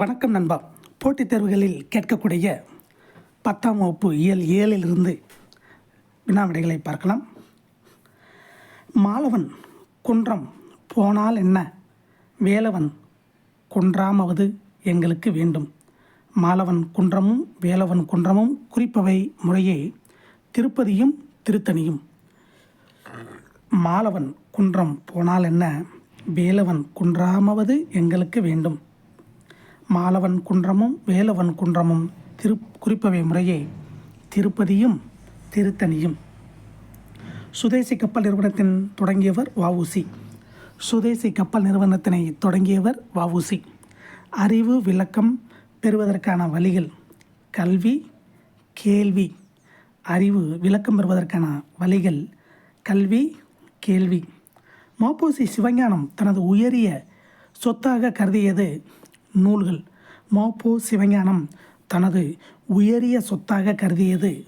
வணக்கம் நண்பா. போட்டித் தேர்வுகளில் கேட்கக்கூடிய பத்தாம் வகுப்பு இயல் ஏழிலிருந்து வினாவிடைகளை பார்க்கலாம். மாலவன் குன்றம் போனால் என்ன? வேலவன் குன்றாமவது எங்களுக்கு வேண்டும். மாலவன் குன்றமும் வேலவன் குன்றமும் குறிப்பவை முறையே திருப்பதியும் திருத்தணியும். மாலவன் குன்றம் போனால் என்ன? வேலவன் குன்றாமவது எங்களுக்கு வேண்டும். மாலவன் குன்றமும் வேலவன் குன்றமும் திரு குறிப்பவை முறையே திருப்பதியும் திருத்தணியும். சுதேசி கப்பல் நிறுவனத்தின் தொடங்கியவர் வவுசி சுதேசி கப்பல் நிறுவனத்தினை தொடங்கியவர் வவுசி அறிவு விளக்கம் பெறுவதற்கான வழிகள் கல்வி கேள்வி. அறிவு விளக்கம் பெறுவதற்கான வழிகள் கல்வி கேள்வி. மாப்போசி சிவஞானம் தனது உயரிய சொத்தாக கருதியது நூல்கள். மாப்போ சிவஞானம் தனது உயரிய சொத்தாக கருதியது.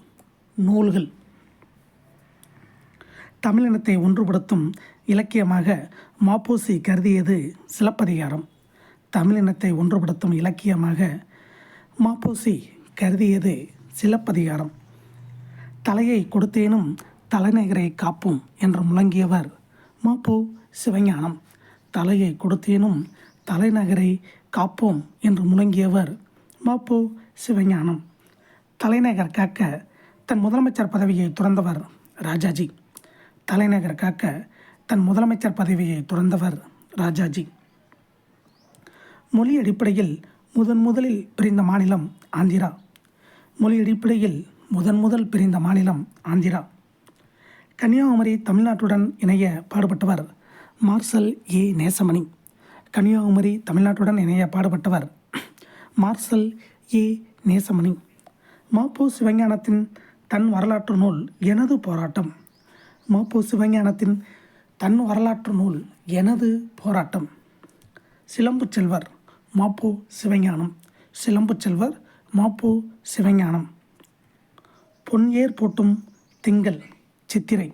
நூல்கள். தமிழினத்தை ஒன்றுபடுத்தும் இலக்கியமாக மாப்போசி கருதியது சிலப்பதிகாரம். தமிழினத்தை ஒன்றுபடுத்தும் இலக்கியமாக மாப்போசி கருதியது சிலப்பதிகாரம். தலையை கொடுத்தேனும் தலைநகரை காப்போம் என்று முழங்கியவர் மாப்போ சிவஞானம். தலையை கொடுத்தேனும் தலைநகரை காப்போம் என்று முழங்கியவர் மாப்போ சிவஞானம். தலைநகர் காக்க தன் முதலமைச்சர் பதவியை துறந்தவர் ராஜாஜி. தலைநகர் காக்க தன் முதலமைச்சர் பதவியை துறந்தவர் ராஜாஜி. மொழி அடிப்படையில் முதன் முதலில் பிரிந்த மாநிலம் ஆந்திரா. மொழி அடிப்படையில் முதன் முதல் பிரிந்த மாநிலம் ஆந்திரா. கன்னியாகுமரி தமிழ்நாட்டுடன் இணைய பாடுபட்டவர் மார்சல் ஏ. நேசமணி. கன்னியாகுமரி தமிழ்நாட்டுடன் இணைய பாடுபட்டவர் மார்சல் ஏ. நேசமணி. மாப்போ சிவஞானத்தின் தன் வரலாற்று நூல் எனது போராட்டம். மாப்போ சிவஞானத்தின் தன் வரலாற்று நூல் எனது போராட்டம். சிலம்பு செல்வர் மாப்போ சிவஞானம். சிலம்பு செல்வர் மாப்போ சிவஞானம். பொன் ஏர் போட்டும் திங்கள் சித்திரை.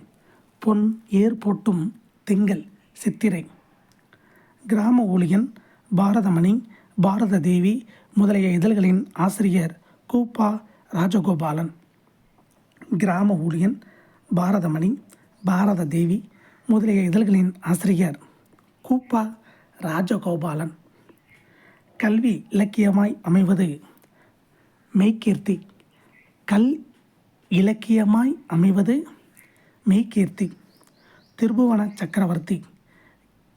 பொன் ஏர் போட்டும் திங்கள் சித்திரை. கிராம ஊழியன் பாரதமணி பாரத தேவி முதலிய இதழ்களின் ஆசிரியர் கூப்பா ராஜகோபாலன். கிராம ஊழியன் பாரதமணி பாரத தேவி முதலிய இதழ்களின் ஆசிரியர் கூப்பா ராஜகோபாலன். கல்வி இலக்கியமாய் அமைவது மெய்கீர்த்தி. கல் இலக்கியமாய் அமைவது மெய்கீர்த்தி. திருபுவன சக்கரவர்த்தி.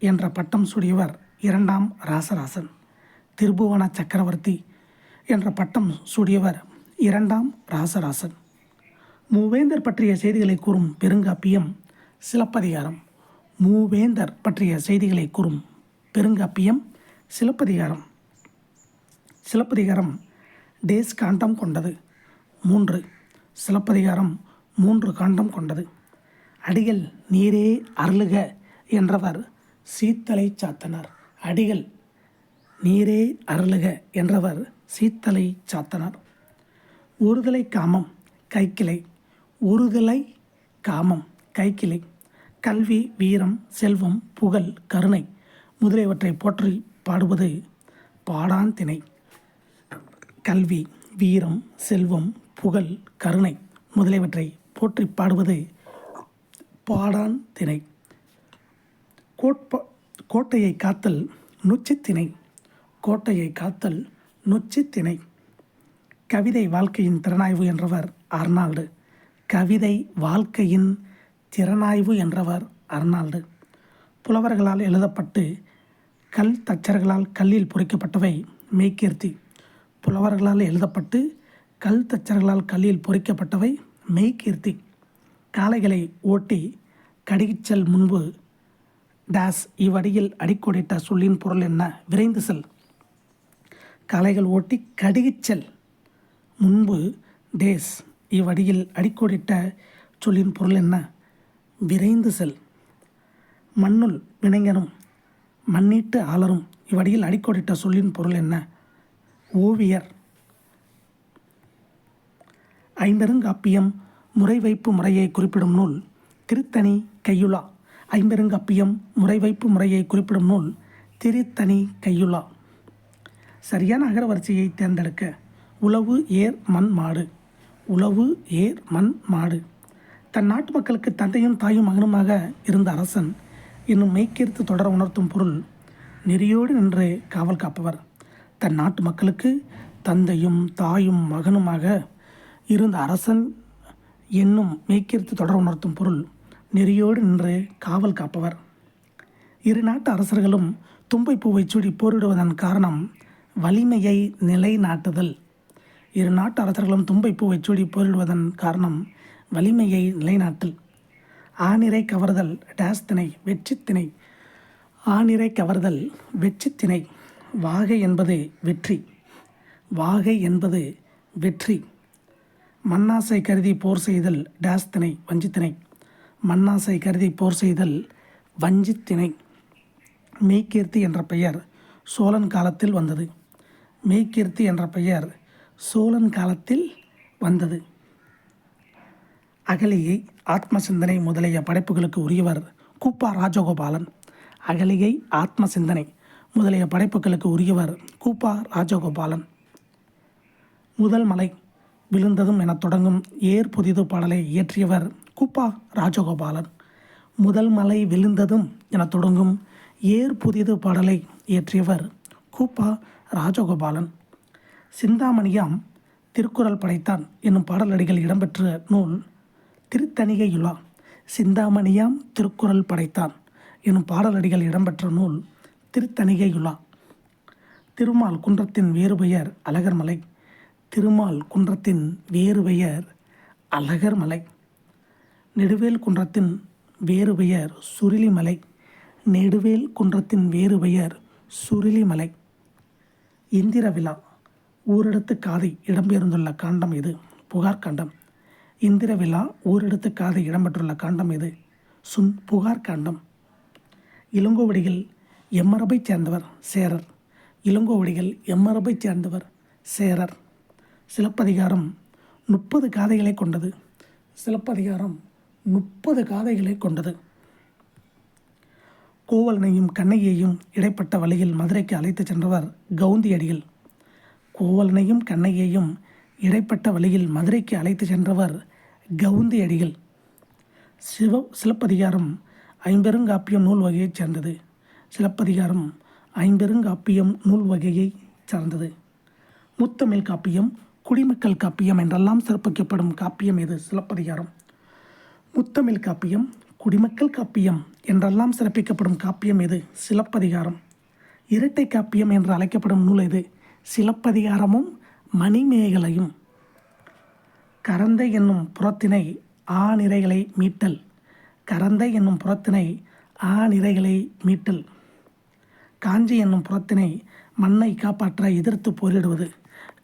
என்ற பட்டம் சூடியவர் இரண்டாம் ராசராசன். திருபுவன சக்கரவர்த்தி என்ற பட்டம் சூடியவர் இரண்டாம் ராசராசன். மூவேந்தர் பற்றிய செய்திகளை கூறும் பெருங்காப்பியம் சிலப்பதிகாரம். மூவேந்தர் பற்றிய செய்திகளை கூறும் பெருங்காப்பியம் சிலப்பதிகாரம். சிலப்பதிகாரம் டேஸ் காண்டம் கொண்டது. மூன்று. சிலப்பதிகாரம் மூன்று காண்டம் கொண்டது. அடிகள் நீரே அருளுக என்றவர் சீத்தலை சாத்தனார். அடிகள் நீரே அருளுக என்றவர் சீத்தலை சாத்தனார். ஒருதலை காமம் கைக்கிளை ஒருதலை காமம் கைக்கிளை. கல்வி வீரம் செல்வம் புகழ் கருணை முதலியவற்றை போற்றி பாடுவது பாடான் திணை. கல்வி வீரம் செல்வம் புகழ் கருணை முதலியவற்றை போற்றி பாடுவது பாடான் திணை. கோட்ப கோட்டையை காத்தல் நொச்சித்திணை கோட்டையை காத்தல் நொச்சித்திணை. கவிதை வாழ்க்கையின் திறனாய்வு என்றவர் அர்னால்டு. கவிதை வாழ்க்கையின் திறனாய்வு என்றவர் அர்னால்டு. புலவர்களால் எழுதப்பட்டு கல் தச்சர்களால் கல்லில் பொறிக்கப்பட்டவை மெய்கீர்த்தி. புலவர்களால் எழுதப்பட்டு கல் தச்சர்களால் கல்லில் பொறிக்கப்பட்டவை மெய்கீர்த்தி. காளைகளை ஓட்டி கடிகிச்சல் முன்பு டேஸ் இவ்வடியில் அடிக்கோடிட்ட சொல்லின் பொருள் என்ன? விரைந்து செல். கலைகள் ஓட்டி கடிகிச்சல் முன்பு டேஸ் இவ்வடியில் அடிக்கோடிட்ட சொல்லின் பொருள் என்ன? விரைந்து செல். மண்ணுள் வினைஞனும் மண்ணீட்டு ஆளரும் இவ்வடியில் அடிக்கோடிட்ட சொல்லின் பொருள் என்ன? ஓவியர். ஐம்பெருங்காப்பியம் முறை வைப்பு முறையை குறிப்பிடும் நூல் திருத்தணி கையுலா ஐம்பெருங்கப்பியம் முறைவைப்பு முறையை குறிப்பிடும் நூல் திரித்தனி கையுலா சரியான அகரவரிசையை தேர்ந்தெடுக்க உழவு ஏர் மண் மாடு. உழவு ஏர் மண் மாடு. தன் நாட்டு மக்களுக்கு தந்தையும் தாயும் மகனுமாக இருந்த அரசன் இன்னும் மெய்க்கீர்த்து தொடர உணர்த்தும் பொருள் நெறியோடு நின்று காவல் காப்பவர். தன் நாட்டு மக்களுக்கு தந்தையும் தாயும் மகனுமாக இருந்த அரசன் என்னும் மெய்க்கீர்த்து தொடர உணர்த்தும் பொருள் நெறியோடு நின்று காவல் காப்பவர். இரு நாட்டு அரசர்களும் தும்பை பூவை சூடி போரிடுவதன் காரணம் வலிமையை நிலைநாட்டுதல். இரு நாட்டு அரசர்களும் தும்பை பூவை சூடி போரிடுவதன் காரணம் வலிமையை நிலைநாட்டல் ஆணிரை கவர்தல் டேஸ் திணை வெற்றி திணை. ஆணிரை கவர்தல் வெற்றி திணை. வாகை என்பது வெற்றி. வாகை என்பது வெற்றி. மண்ணாசை கருதி போர் செய்தல் டேஸ் திணை வஞ்சித்திணை மண்ணாசை கருதி போர் செய்தல் வஞ்சித்திணை மெய்கீர்த்தி என்ற பெயர் சோழன் காலத்தில் வந்தது. மெய்கீர்த்தி என்ற பெயர் சோழன் காலத்தில் வந்தது. அகலியை ஆத்ம சிந்தனை முதலிய படைப்புகளுக்கு உரியவர் கூப்பா ராஜகோபாலன். அகலிகை ஆத்ம சிந்தனை முதலிய படைப்புகளுக்கு உரியவர் கூப்பா ராஜகோபாலன். முதல் மலை விழுந்ததும் எனத் தொடங்கும் ஏர் புதிது பாடலை இயற்றியவர் கூப்பா ராஜகோபாலன். முதல் மலை விழுந்ததும் எனத் தொடங்கும் ஏர் புதிது பாடலை இயற்றியவர் கூப்பா ராஜகோபாலன். சிந்தாமணியாம் திருக்குறள் படைத்தான் என்னும் பாடலடிகள் இடம்பெற்ற நூல் திருத்தணிகையுலா. சிந்தாமணியாம் திருக்குறள் படைத்தான் எனும் பாடலடிகள் இடம்பெற்ற நூல் திருத்தணிகையுலா. திருமால் குன்றத்தின் வேறு பெயர் அழகர்மலை. திருமால் குன்றத்தின் வேறு பெயர் அழகர்மலை. நெடுவேல் குன்றத்தின் வேறு பெயர் சுருளிமலை. நெடுவேல் குன்றத்தின் வேறு பெயர் சுருளிமலை. இந்திர விழா. ஊரெடுத்து காதை இடம்பெயர்ந்துள்ள காண்டம் இது புகார் காண்டம். இந்திர விழா ஊரெடுத்து காதை இடம்பெற்றுள்ள காண்டம் இது சுன் புகார் காண்டம். இளங்கோவடிகள் எம்மரபைச் சேர்ந்தவர் சேரர். இளங்கோவடிகள் எம்மரபைச் சேர்ந்தவர் சேரர். சிலப்பதிகாரம் முப்பது காதைகளை கொண்டது. சிலப்பதிகாரம் முப்பது காதைகளை கொண்டது. கோவலனையும் கண்ணகியையும் இடைப்பட்ட வழியில் மதுரைக்கு அழைத்துச் சென்றவர் கவுந்தியடிகள். கோவலனையும் கண்ணகியையும் இடைப்பட்ட வழியில் மதுரைக்கு அழைத்துச் சென்றவர் கவுந்தியடிகள். சிவ சிலப்பதிகாரம் ஐம்பெருங்காப்பியம் நூல் வகையைச் சேர்ந்தது. சிலப்பதிகாரம் ஐம்பெருங்காப்பியம் நூல் வகையைச் சார்ந்தது. முத்தமிழ் காப்பியம் குடிமக்கள் காப்பியம் என்றெல்லாம் சிறப்பிக்கப்படும் காப்பியம் இது சிலப்பதிகாரம். முத்தமிழ் காப்பியம் குடிமக்கள் காப்பியம் என்றெல்லாம் சிறப்பிக்கப்படும் காப்பியம் இது சிலப்பதிகாரம். இரட்டை காப்பியம் என்று அழைக்கப்படும் நூல் இது சிலப்பதிகாரமும் மணிமேகலையும். கரந்தை என்னும் புறத்தினை ஆநிறைகளை மீட்டல். கரந்தை என்னும் புறத்தினை ஆநிறைகளை மீட்டல். காஞ்சி என்னும் புறத்தினை மண்ணை காப்பாற்ற எதிர்த்து போரிடுவது.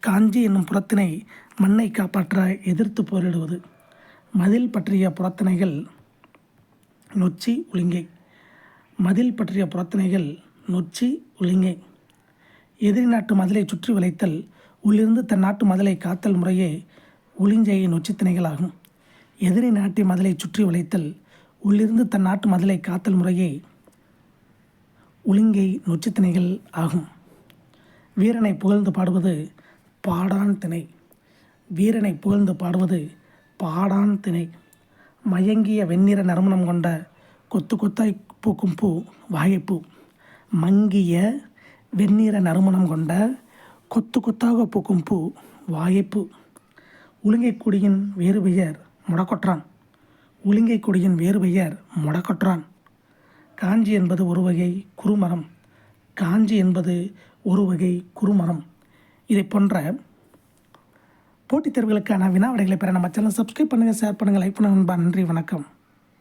காஞ்சி என்னும் புறத்தினை மண்ணை காப்பாற்ற எதிர்த்து போரிடுவது. மதில் பற்றிய புறத்தினைகள் நொச்சி உளிங்கை மதில் பற்றிய புறத்தினைகள் நொச்சி உளிங்கை எதிரி நாட்டு மதிலை சுற்றி வளைத்தல் உள்ளிருந்து தன் நாட்டு மதிலை காத்தல் முறையே உளிஞ்சை நொச்சித்திணைகளாகும் எதிரி நாட்டு மதிலை சுற்றி வளைத்தல் உள்ளிருந்து தன் நாட்டு மதிலை காத்தல் முறையே உளிங்கை நொச்சித்திணைகள் ஆகும். வீரனை புகழ்ந்து பாடுவது பாடான் திணை. வீரனை புகழ்ந்து பாடுவது பாடான் திணை. மயங்கிய வெண்ணிற நறுமணம் கொண்ட கொத்து கொத்தாய் பூக்கும் பூ வாகைப்பூ. மங்கிய வெண்ணிற நறுமணம் கொண்ட கொத்து கொத்தாக பூக்கும் பூ வாகைப்பூ. உளிங்கைக்குடியின் வேறு பெயர் முடக்கொற்றான். உளிங்கைக்குடியின் வேறு பெயர் முடக்கொற்றான். காஞ்சி என்பது ஒரு வகை குறுமரம். காஞ்சி என்பது ஒரு வகை குறுமரம். இதை போன்ற போட்டித் தேர்வுகளுக்கான வினாவிடைகளை பெற நம்ம சேனல் சப்ஸ்கிரைப் பண்ணுங்கள் ஷேர் பண்ணுங்கள் லைக் பண்ணுங்கள் நண்பா. நன்றி வணக்கம்.